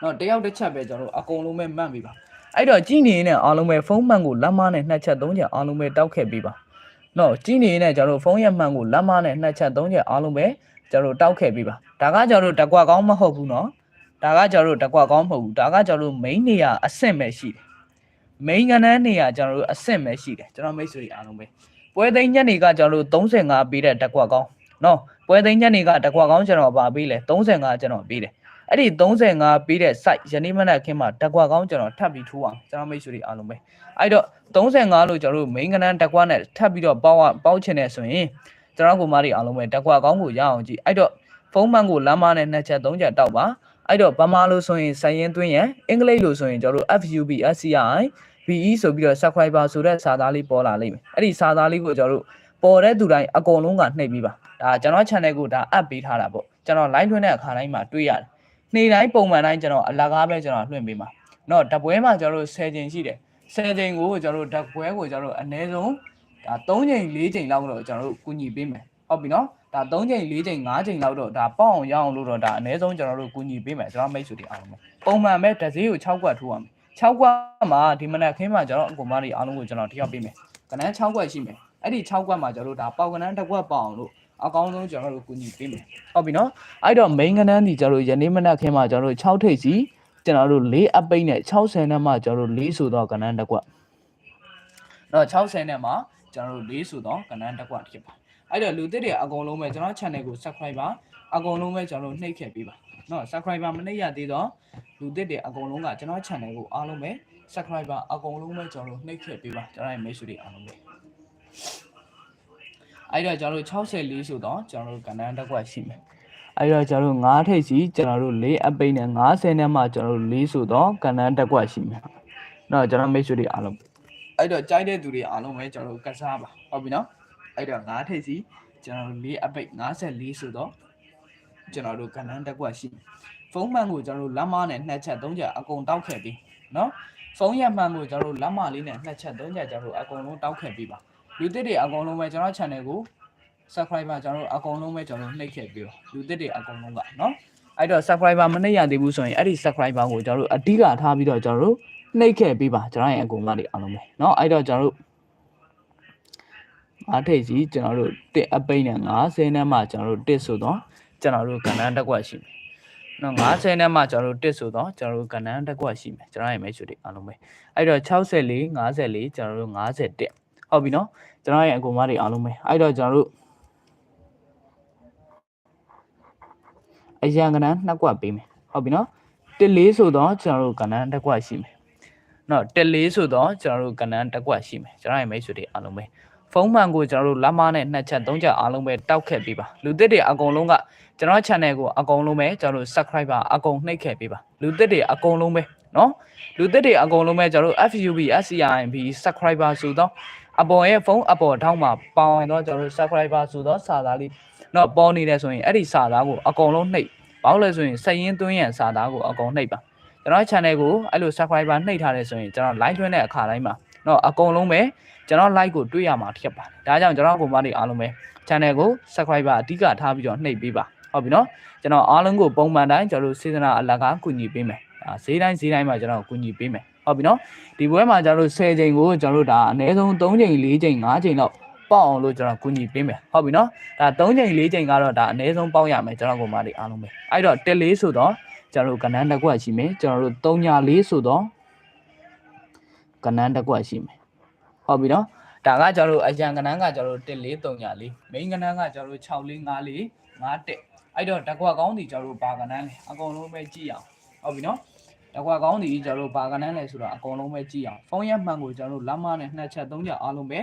နော်တယောက်တစ်ချက်ပဲကျွန်တော်တို့အကုန်လုံးပဲမှတ်ပြီပါအဲ့တော့ကြည်နေနေအားလုံးပဲဖုန်းမှန်ကိုလက်မနဲ့နှစ်ချက်သုံးချက်အားလုံးပဲတောက်ခဲ့ပေးပါ နော်ကြည်နေနေကျွန်တော်တို့ဖုန်းရဲ့မှန်ကိုလက်မနဲ့နှစ်ချက်သုံးချက်အားလုံးပဲကျွန်တော်တို့တောက်ခဲ့ပေးပါဒါကကျွန်တော်တို့တကွက်ကောင်းမဟုတ်ဘူးနော်ဒါကကျွန်တော်တို့တကွက်ကောင်းမဟုတ်ဘူးဒါကကျွန်တော်တို့ main နေရာအဆင့်ပဲရှိတယ် main ကဏ္ဍနေရာကျွန်တော်တို့အဆင့်ပဲရှိတယ်ကျွန်တော်မိတ်ဆွေတွေအားလုံးပဲပွဲသိမ်းညနေကကျွန်တော်တို့35ပေးတဲ့တကွက်ကောင်းနော်ပွဲသိမ်းညနေကတကွက်ကောင်းကျွန်တော်ပါပေးလေ35ကျွန်တော်ပေးတယ်အဲ့ဒီ35ပေးတဲ့ site ယနေ့မနက်ခင်းမှာတက်ကွာကောင်းကျွန်တော်ထပ်ပြီးထိုးအောင်ကျွန်တော်မိတ်ဆွေတွေအားလုံးပဲ အဲ့တော့35လို့ကျွန်တော်တို့ main ကဏ္ဍတက်ကွာနဲ့ထပ်ပြီးတော့ပေါက်အောင်ပေါက်ချင်တယ်ဆိုရင်ကျွန်တော်ကိုမတွေအားလုံးပဲတက်ကွာကောင်းကိုရအောင်ကြည့်အဲ့တော့ဖုန်းမှန်ကိုလမ်းမနဲ့နှစ်ချက်သုံးချက်တောက်ပါအဲ့တော့ဗမာလို့ဆိုရင်ဆိုင်ရင်သွင်းရန်အင်္ဂလိပ်လို့ဆိုရင်ကျွန်တော်တို့ FUB SCI BE ဆိုပြီးတော့ subscriber ဆိုတဲ့စာသားလေးပေါ်လာလိမ့်မယ်အဲ့ဒီစာသားလေးကိုကျွန်တော်တို့ပေါ်တဲ့သူတိုင်းအကုန်လုံးကနှိပ်ပြီးပါဒါကျွန်တော် channel ကိုဒါ app ပေးထားတာပေါ့ကျွန်တော် live ထွင်းတဲ့အခါတိုင်းမှာတွေ့ရတယ် နေ့တိုင်းပုံမှန်တိုင်းကျွန်တော်အလကားပဲကျွန်တော်လွှင့်ပေးမှာเนาะဓာတ်ပွဲမှာကျွန်တော်တို့10ချိန်ရှိတယ် 10ချိန်ကိုကျွန်တော်တို့ဓာတ်ခွဲကိုကျွန်တော်တို့အနည်းဆုံးဒါ3ချိန်4ချိန်လောက်တော့ကျွန်တော်တို့ကူညီပေးမယ်ဟုတ်ပြီနော်ဒါ3ချိန်4ချိန်5ချိန်လောက်တော့ဒါပေါ့အောင်ရအောင်လို့တော့ဒါအနည်းဆုံးကျွန်တော်တို့ကူညီပေးမယ်ကျွန်တော်မိတ်ဆွေတွေအားလုံးပုံမှန်ပဲဒဇေးကို6ကွက်ထိုးရမယ်6ကွက်မှာဒီမနက်ခင်းမှာကျွန်တော်အကူမတွေအားလုံးကိုကျွန်တော်တယောက်ပေးမယ်ကနန်း6ကွက်ရှိမယ်အဲ့ဒီ6ကွက်မှာကျွန်တော်တို့ဒါပေါက်ကနန်းတစ်ကွက်ပေါအောင်လို့အကောင်းဆုံးကျွန်တော်တို့ကူညီပေးမယ်ဟုတ်ပြီနော်အဲ့တော့ main ကနန်းဒီကျွန်တော်တို့ယနေ့မနက်ခင်းမှာကျွန်တော်တို့6ထိပ်စီ ကျွန်တော်တို့၄အပိတ်နဲ့60နဲ့မှကျွန်တော်တို့၄ဆိုတော့ကဏ္ဍတစ်ကွက်တော့60နဲ့မှကျွန်တော်တို့၄ဆိုတော့ကဏ္ဍတစ်ကွက်ဖြစ်ပါအဲ့တော့လူသစ်တွေအကုန်လုံးပဲကျွန်တော် channel ကို subscribe ပါအကုန်လုံးပဲကျွန်တော်တို့နှိပ်ခဲ့ပေးပါနော် subscriber မနှိပ်ရသေးတော့လူသစ်တွေအကုန်လုံးကကျွန်တော် channel ကိုအားလုံးပဲ subscriber အကုန်လုံးပဲကျွန်တော်တို့နှိပ်ခဲ့ပေးပါကျွန်တော်ရဲ့ message တွေအားလုံးပဲအဲ့တော့ကျွန်တော်တို့64ဆိုတော့ကျွန်တော်တို့ကဏ္ဍတစ်ကွက်ရှိမယ် အဲ့တော့ကျွန်တော်တို့9ထိပ်စီကျွန်တော်တို့4အပိတ်နဲ့90နဲ့မှကျွန်တော်တို့4ဆိုတော့ကဏ္ဍတက်ကွက်ရှိမယ်။နော်ကျွန်တော်မိတ်ဆွေတွေအားလုံးအဲ့တော့ကြိုက်တဲ့သူတွေအားလုံးပဲကျွန်တော်တို့ကစားပါဟုတ်ပြီနော်။အဲ့တော့9ထိပ်စီကျွန်တော်တို့4အပိတ်54ဆိုတော့ကျွန်တော်တို့ကဏ္ဍတက်ကွက်ရှိမယ်။ဖုန်းမှန်ကိုကျွန်တော်တို့လက်မနဲ့နှစ်ချက်သုံးချက်အကုန်တောက်ခဲ့ပြီးနော်။ဖုန်းရမှန်ကိုကျွန်တော်တို့လက်မလေးနဲ့နှစ်ချက်သုံးချက်ကျွန်တော်တို့အကုန်လုံးတောက်ခဲ့ပြီးပါ။လူသစ်တွေအကုန်လုံးပဲကျွန်တော် channel ကို subscriber ကျွန်တော်တို့အကုန်လုံးပဲကျွန်တော်တို့နှိပ်ခဲ့ပြီးတော့လူသစ်တွေအကုန်လုံးကနော်အဲ့တော့ subscriber မနှိပ်ရသေးဘူးဆိုရင်အဲ့ဒီ subscriber ကိုကျွန်တော်တို့အဓိကထားပြီးတော့ကျွန်တော်တို့နှိပ်ခဲ့ပြီးပါကျွန်တော်ရဲ့အကုန်လုံးတွေအားလုံးပဲနော်အဲ့တော့ကျွန်တော်တို့အားထိပ်စီကျွန်တော်တို့တစ်အပိတ်နဲ့90နဲ့မှကျွန်တော်တို့တစ်ဆိုတော့ကျွန်တော်တို့ကဏ္ဍတစ်ကွက်ရှိမယ်နော်90နဲ့မှကျွန်တော်တို့တစ်ဆိုတော့ကျွန်တော်တို့ကဏ္ဍတစ်ကွက်ရှိမယ်ကျွန်တော်ရဲ့မိတ်ဆွေတွေအားလုံးပဲအဲ့တော့64 54ကျွန်တော်တို့51ဟုတ်ပြီနော်ကျွန်တော်ရဲ့အကုန်လုံးတွေအားလုံးပဲအဲ့တော့ကျွန်တော်တို့ အရန်ကဏ္ဍနှစ်ကွက်ပေးမယ်ဟုတ်ပြီနော်တစ်လေးဆိုတော့ကျွန်တော်တို့ကဏ္ဍတစ်ကွက်ရှိမယ်နော်တစ်လေးဆိုတော့ကျွန်တော်တို့ကဏ္ဍတစ်ကွက်ရှိမယ်ကျွန်တော်ရဲ့မိတ်ဆွေတွေအားလုံးပဲဖုန်းမှန်ကိုကျွန်တော်တို့လက်မနဲ့နှစ်ချက်သုံးချက်အားလုံးပဲတောက်ခဲ့ပေးပါလူသစ်တွေအကုန်လုံးကကျွန်တော် channel ကိုအကုန်လုံးပဲကျွန်တော်တို့ subscriber အကုန်နှိပ်ခဲ့ပေးပါလူသစ်တွေအကုန်လုံးပဲနော်လူသစ်တွေအကုန်လုံးပဲကျွန်တော်တို့ FUB SCIB subscriber ဆိုတော့အပေါ်ရဲ့ဖုန်းအပေါ်ထောင်းမှာပေါင်ရင်တော့ကျွန်တော်တို့ subscriber ဆိုတော့စာသားလေး နော်ပေါ်နေတယ်ဆိုရင်အဲ့ဒီစာသားကိုအကုန်လုံးနှိပ်ဘာလို့လဲဆိုရင်စက်ရင်းသွင်းရန်စာသားကိုအကုန်နှိပ်ပါကျွန်တော် channel ကိုအဲ့လို subscriber နှိပ်ထားတယ်ဆိုရင်ကျွန်တော် live တွင်းတဲ့အခါတိုင်းမှာနော်အကုန်လုံးပဲကျွန်တော် like ကိုတွေ့ရမှာဖြစ်ပါတယ်ဒါကြောင့်ကျွန်တော်ကိုမတွေအားလုံးပဲ channel ကို subscriber အဓိကထားပြီးတော့နှိပ်ပေးပါဟုတ်ပြီနော်ကျွန်တော်အားလုံးကိုပုံမှန်တိုင်းကျွန်တော်စေတနာအလကားကူညီပေးမယ်ဈေးတိုင်းဈေးတိုင်းမှာကျွန်တော်ကူညီပေးမယ်ဟုတ်ပြီနော်ဒီပွဲမှာကျွန်တော်တို့10ချိန်ကိုကျွန်တော်တို့ဒါအနည်းဆုံး3ချိန်4ချိန်5ချိန်လောက် ပေါက်အောင်လို့ကျွန်တော်ကူညီပေးမယ်ဟုတ်ပြီနော်ဒါ3ချိန်4ချိန်ကတော့ဒါအနည်းဆုံးပေါက်ရမယ်ကျွန်တော်ကိုမလေးအားလုံးပဲအဲ့တော့တက်လေးဆိုတော့ကျွန်တော်တို့ကဏ္ဍတစ်ခွက်ရှိမယ်ကျွန်တော်တို့3ည4ဆိုတော့ကဏ္ဍတစ်ခွက်ရှိမယ်ဟုတ်ပြီနော်ဒါကကျွန်တော်တို့အရန်ကဏ္ဍကကျွန်တော်တို့1 4 3ည4 main ကဏ္ဍကကျွန်တော်တို့6 4 5 4 5 1အဲ့တော့တကွာကောင်းစီကျွန်တော်တို့ဘာကဏ္ဍလဲအကုန်လုံးပဲကြည့်အောင်ဟုတ်ပြီနော်တကွာကောင်းစီကျွန်တော်တို့ဘာကဏ္ဍလဲဆိုတော့အကုန်လုံးပဲကြည့်အောင်ဖုန်းရမှန်ကိုကျွန်တော်တို့လက်မနဲ့နှစ်ချက်သုံးချက်အားလုံးပဲ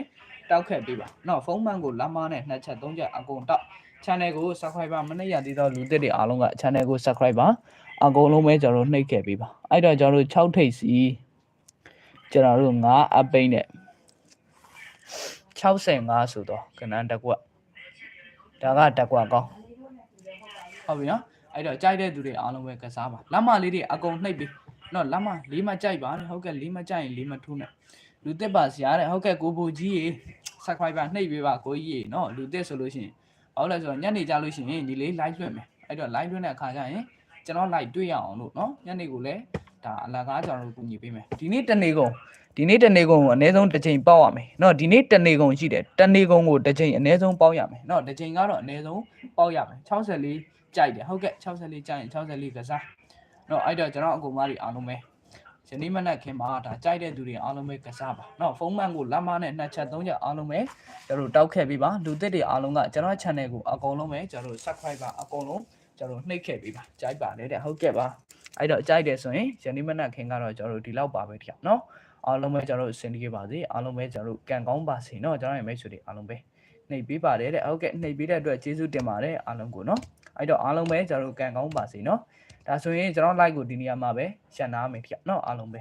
တောက်ခဲ့ပေးပါနော်ဖုန်းမှန်ကိုလမ်းမနဲ့နှစ်ချက်သုံးချက်အကုန်တောက် channel ကို subscribe မနေ့ရသေးသောလူသစ်တွေအားလုံးက channel ကို subscribe ပါအကုန်လုံးပဲကျွန်တော်နှိပ်ခဲ့ပေးပါအဲ့တော့ကျွန်တော်6ထိပ်စီကျွန်တော်တို့9အပိတ်နဲ့65ဆိုတော့ကဏ္ဍတစ်ကွက်ဒါကတစ်ကွက်ကောင်းဟုတ်ပြီနော်အဲ့တော့ကြိုက်တဲ့သူတွေအားလုံးပဲကစားပါလက်မလေးတွေအကုန်နှိပ်ပြီးနော်လက်မလေးမကြိုက်ပါနဲ့ဟုတ်ကဲ့လေးမကြိုက်ရင်လေးမထိုးနဲ့လူတက်ပါစရာတဲ့ဟုတ်ကဲ့ကိုဘူကြီးရေ subscriber နှိပ်ပေးပါကိုကြီးရေနော်လူသစ်ဆိုလို့ရှိရင် ဟုတ်လဲဆိုတော့ညနေကြလို့ရှိရင်ဒီလေး live လွှင့်မယ်အဲ့တော့ live လွှင့်တဲ့အခါကျရင်ကျွန်တော် live တွေ့ရအောင်လို့เนาะညနေကိုလည်း ဒါအလကားကျွန်တော်တို့ကူညီပေးမယ်ဒီနေ့တနေ့ကုန်ဒီနေ့တနေ့ကုန်ကိုအနည်းဆုံးတစ်ချိန်ပေါက်ရမယ်เนาะဒီနေ့တနေ့ကုန်ရှိတယ်တနေ့ကုန်ကိုတစ်ချိန်အနည်းဆုံးပေါက်ရမယ်เนาะတစ်ချိန်ကတော့အနည်းဆုံးပေါက်ရမယ်64ကြိုက်တယ်ဟုတ်ကဲ့64ကြိုက်ရင်64ကစားเนาะအဲ့တော့ကျွန်တော်အကူမတွေအားလုံးပဲ ယနေ့မနက်ခင်းမှာဒါကြိုက်တဲ့သူတွေအားလုံးပဲကစားပါเนาะဖုန်းမှန်ကိုလက်မနဲ့နှစ်ချက်သုံးချက်အားလုံးပဲကျွန်တော်တို့တောက်ခဲ့ပေးပါလူသစ်တွေအားလုံးကကျွန်တော် channel ကိုအကုန်လုံးပဲကျွန်တော်တို့ subscribe ပါအကုန်လုံးကျွန်တော်တို့နှိပ်ခဲ့ပေးပါကြိုက်ပါတယ်တဲ့ဟုတ်ကဲ့ပါ အဲ့တော့ကြိုက်တယ်ဆိုရင်ယနေ့မနက်ခင်းကတော့ကျွန်တော်တို့ဒီလောက်ပါပဲတယောက်နော်အားလုံးပဲကျွန်တော်တို့စင်တီးပါစေအားလုံးပဲကျွန်တော်တို့ကံကောင်းပါစေနော်ကျွန်တော်ရဲ့မိတ်ဆွေတွေအားလုံးပဲနှိပ်ပေးပါတယ်တဲ့ဟုတ်ကဲ့နှိပ်ပေးတဲ့အတွက်ကျေးဇူးတင်ပါတယ်အားလုံးကိုနော်အဲ့တော့အားလုံးပဲကျွန်တော်တို့ကံကောင်းပါစေနော် ဒါဆိုရင်ကျွန်တော် like ကိုဒီနေရာမှာပဲရှန်နာမယ်တယောက်နော်အားလုံးပဲ